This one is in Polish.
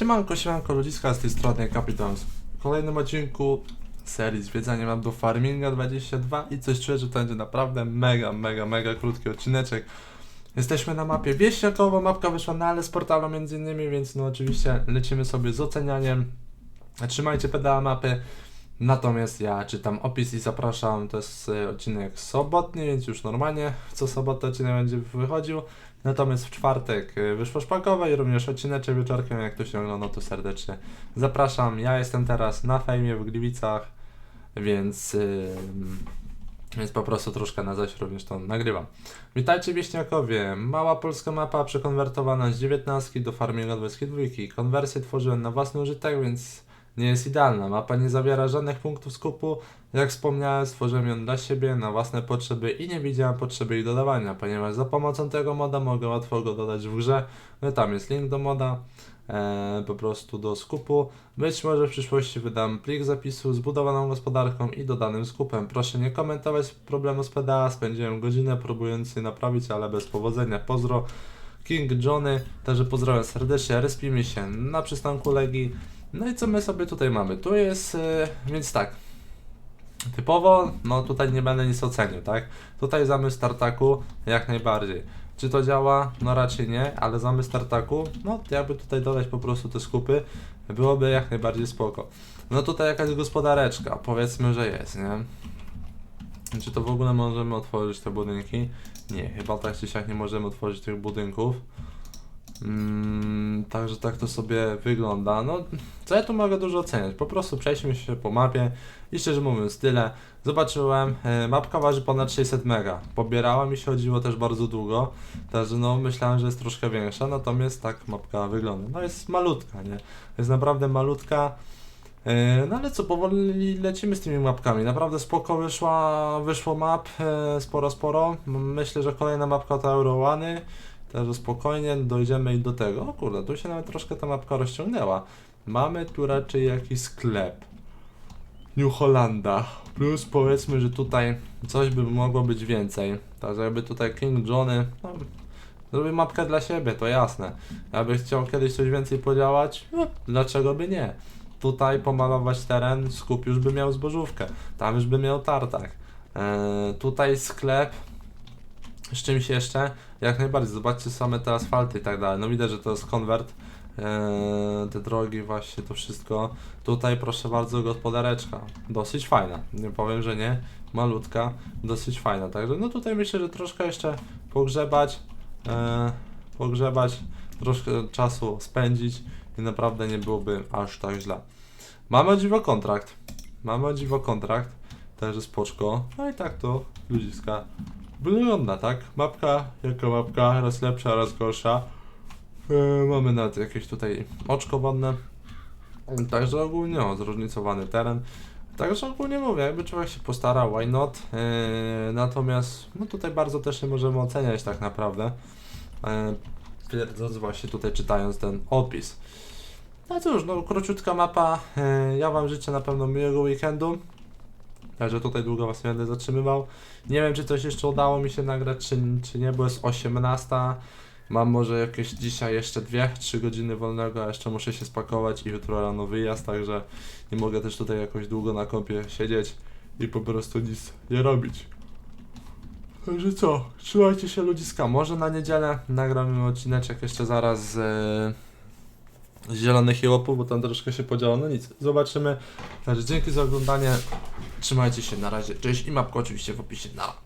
Siemanko, siemanko, ludziska z tej strony Kapitans. W kolejnym odcinku serii zwiedzania map do Farminga 22 i coś czuję, że to będzie naprawdę mega, mega, mega krótki odcineczek. Jesteśmy na mapie Wieśniakowo, mapka wyszła na ale z portalu między innymi, więc no oczywiście lecimy sobie z ocenianiem. Trzymajcie pedała mapy. Natomiast ja czytam opis i zapraszam, to jest e, odcinek sobotni, więc już normalnie co sobotę odcinek będzie wychodził. Natomiast w czwartek y, wyszło szpakowe i również odcineczek wieczorkiem, jak ktoś nie oglądał, to serdecznie zapraszam. Ja jestem teraz na fejmie w Gliwicach, więc, yy, więc po prostu troszkę na zaś również to nagrywam. Witajcie wieśniakowie, mała polska mapa przekonwertowana z 19 do Farminga 22. Konwersję tworzyłem na własny użytek, więc nie jest idealna. Mapa nie zawiera żadnych punktów skupu. Jak wspomniałem, stworzyłem ją dla siebie, na własne potrzeby i nie widziałem potrzeby ich dodawania, ponieważ za pomocą tego moda mogę łatwo go dodać w grze. No tam jest link do moda, e, po prostu do skupu. Być może w przyszłości wydam plik zapisu z budowaną gospodarką i dodanym skupem. Proszę nie komentować problemu z PDA, spędziłem godzinę próbując je naprawić, ale bez powodzenia. Pozdro King Johnny, także pozdrawiam serdecznie, respimy się na przystanku Legii. No i co my sobie tutaj mamy? Tu jest, e, więc tak, Typowo, no tutaj nie będę nic ocenił, tak? Tutaj zamysł startaku jak najbardziej. Czy to działa? No raczej nie, ale zamysł startaku, no jakby tutaj dodać po prostu te skupy, byłoby jak najbardziej spoko. No tutaj jakaś gospodareczka, powiedzmy, że jest, nie? Czy to w ogóle możemy otworzyć te budynki? Nie, chyba tak czy siak nie możemy otworzyć tych budynków. Mm, także tak to sobie wygląda. No, co ja tu mogę dużo oceniać? Po prostu przejdźmy się po mapie i szczerze mówiąc tyle. Zobaczyłem, e, mapka waży ponad 600 mega. Pobierała mi się chodziło też bardzo długo, także no myślałem, że jest troszkę większa, natomiast tak mapka wygląda. No jest malutka, nie? Jest naprawdę malutka. E, No ale co, powoli lecimy z tymi mapkami. Naprawdę spoko wyszła, wyszło map, e, sporo, sporo. Myślę, że kolejna mapka to Eurołany. Także spokojnie dojdziemy i do tego. O kurde, tu się nawet troszkę ta mapka rozciągnęła. Mamy tu raczej jakiś sklep. New Hollanda. Plus powiedzmy, że tutaj coś by mogło być więcej. Także jakby tutaj King Johnny. No, zrobię mapkę dla siebie, to jasne. Jakby chciał kiedyś coś więcej podziałać, no dlaczego by nie? Tutaj pomalować teren, skup już by miał zbożówkę. Tam już by miał tartak. Eee, tutaj sklep. Z czymś jeszcze? Jak najbardziej. Zobaczcie same te asfalty i tak dalej. No widać, że to jest konwert. Eee, te drogi, właśnie to wszystko. Tutaj proszę bardzo, gospodareczka. Dosyć fajna. Nie powiem, że nie. Malutka, dosyć fajna. Także no tutaj myślę, że troszkę jeszcze pogrzebać. Eee, pogrzebać, troszkę czasu spędzić i naprawdę nie byłoby aż tak źle. Mamy dziwo kontrakt. Mamy dziwo kontrakt. Także spoczko. No i tak to ludziska wygląda, tak? Mapka jako mapka, raz lepsza, raz gorsza. E, mamy nawet jakieś tutaj oczko wodne. Także ogólnie o, zróżnicowany teren. Także ogólnie mówię, jakby człowiek się postarał, why not? E, natomiast no tutaj bardzo też nie możemy oceniać tak naprawdę. Twierdząc właśnie tutaj czytając ten opis. No cóż, no króciutka mapa. E, ja Wam życzę na pewno miłego weekendu. Także tutaj długo Was nie będę zatrzymywał. Nie wiem, czy coś jeszcze udało mi się nagrać, czy, czy nie, bo jest 18. Mam może jakieś dzisiaj jeszcze 2-3 godziny wolnego, a jeszcze muszę się spakować i jutro rano wyjazd, także nie mogę też tutaj jakoś długo na kąpie siedzieć i po prostu nic nie robić. Także co, trzymajcie się ludziska. Może na niedzielę nagram odcineczek jeszcze zaraz z, z Zielonych Jełopów, bo tam troszkę się podziało. No nic, zobaczymy. Także dzięki za oglądanie. Trzymajcie się, na razie. Cześć i mapko oczywiście w opisie. Na.